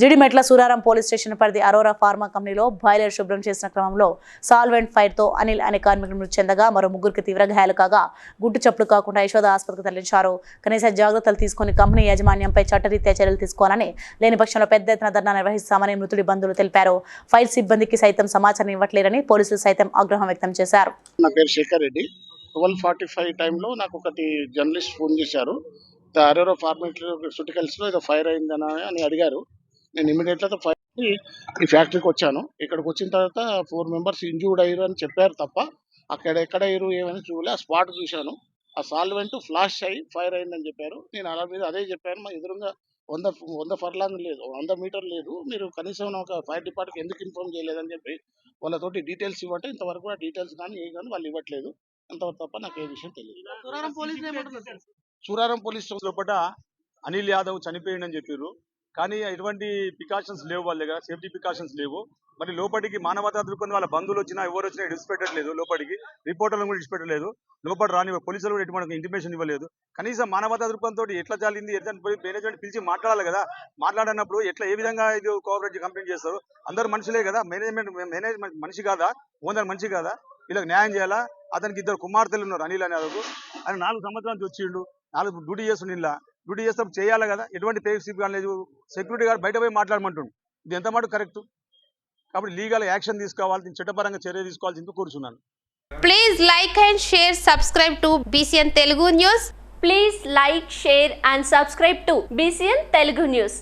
Jeedimetla Suraram police station పరిధి Arora pharma కంపెనీలో boiler శుభ్రం చేసిన క్రమంలో సాల్వెంట్ ఫైర్తో అనిల్ అనే కార్మికులు మృతి చెందగా మరో ముగ్గురికి తీవ్ర గాయాలు కాగా గుట్టు చప్పుడు కాకుండా యశోద ఆసుపత్రికి తరలించారు. కనీస జాగ్రత్తలు తీసుకుని కంపెనీ యాజమాన్యంపై చట్టరీత్యా చర్యలు తీసుకోవాలని లేని పక్షంలో పెద్ద ఎత్తున ధర్నా నిర్వహిస్తామని మృతుడి బంధువులు తెలిపారు. ఫైర్ సిబ్బందికి సైతం సమాచారం ఇవ్వట్లేరని పోలీసులు సైతం ఆగ్రహం వ్యక్తం చేశారు. నా పేరు Shekhar Reddy. Twelve forty five టైంలో నాకు ఒకటి జర్నలిస్ట్ ఫోన్ చేశారు. అరోరో సుటికల్స్లో ఏదో ఫైర్ అయిందని అని అడిగారు. నేను ఇమీడియట్గా ఫైర్ ఈ ఫ్యాక్టరీకి వచ్చాను. ఇక్కడికి వచ్చిన తర్వాత ఫోర్ మెంబర్స్ ఇంజూర్డ్ అయ్యారు అని చెప్పారు తప్ప అక్కడ ఎక్కడ అయ్యారు ఏమైనా చూడలే. ఆ స్పాట్ చూశాను. ఆ సాల్వెంట్ ఫ్లాష్ అయ్యి ఫైర్ అయిందని చెప్పారు. నేను అలా మీద అదే చెప్పాను. మా ఎదురుగా వంద వంద ఫర్లాంగ్ లేదు వంద మీటర్ లేదు. మీరు కనీసం ఒక ఫైర్ డిపార్ట్మెంట్ ఎందుకు ఇన్ఫార్మ్ చేయలేదని చెప్పి వాళ్ళతోటి డీటెయిల్స్ ఇవ్వంటే ఇంతవరకు కూడా డీటెయిల్స్ కానీ ఏ కానీ వాళ్ళు ఇవ్వట్లేదు. అంతవరకు తప్ప నాకు ఏ విషయం తెలియదు. సూరారం పోలీస్ లోపల అనిల్ యాదవ్ చనిపోయిందని చెప్పారు కానీ ఎటువంటి ప్రికాషన్స్ లేవు వాళ్ళ దగ్గర సేఫ్టీ ప్రికాషన్స్ లేవు. మరి లోపలికి మానవతా దృక్పథం వాళ్ళ బంధువులు వచ్చినా ఎవరు వచ్చినా ఇడిచిపెట్టట్లేదు లోపలికి. రిపోర్టర్లను కూడా ఇడిచిపెట్టలేదు లోపల రాని పోలీసులు కూడా ఎటువంటి ఇంటిమేషన్ ఇవ్వలేదు. కనీసం మానవతా దృక్పథంతో ఎట్లా జాలింది ఎట్లా మేనేజ్మెంట్ పిలిచి మాట్లాడాలి కదా. మాట్లాడినప్పుడు ఎట్లా ఏ విధంగా ఇది కోఆపరేట్ కంప్లైంట్ చేస్తారు? అందరు మనుషులే కదా. మేనేజ్మెంట్ మేనేజ్మెంట్ మనిషి కాదా? ఓనర్ మనిషి కాదా? వీళ్ళకి న్యాయం చేయాలా? అతనికి ఇద్దరు కుమార్తెలు ఉన్నారు అనిల్ అని అదొక ఆయన నాలుగు సంవత్సరాల నుంచి వచ్చిండు. నాలుగు డ్యూటీ చేస్తుండ ఇలా. డ్యూటీ చేస్తాం చేయాలి కదా? ఎటువంటి పేషిప్ కానీ లేదు. సెక్యూరిటీ గారు బయట పోయి మాట్లాడమంటుండు. ఇది ఎంత మాట కరెక్ట్? కాబట్టి లీగల్ యాక్షన్ తీసుకోవాలి దీన్ని చట్టపరంగా చర్య తీసుకోవాల్సి ఎందుకు కూర్చున్నాను? Please like and share subscribe to BCN Telugu news. Please like share and subscribe to BCN Telugu news.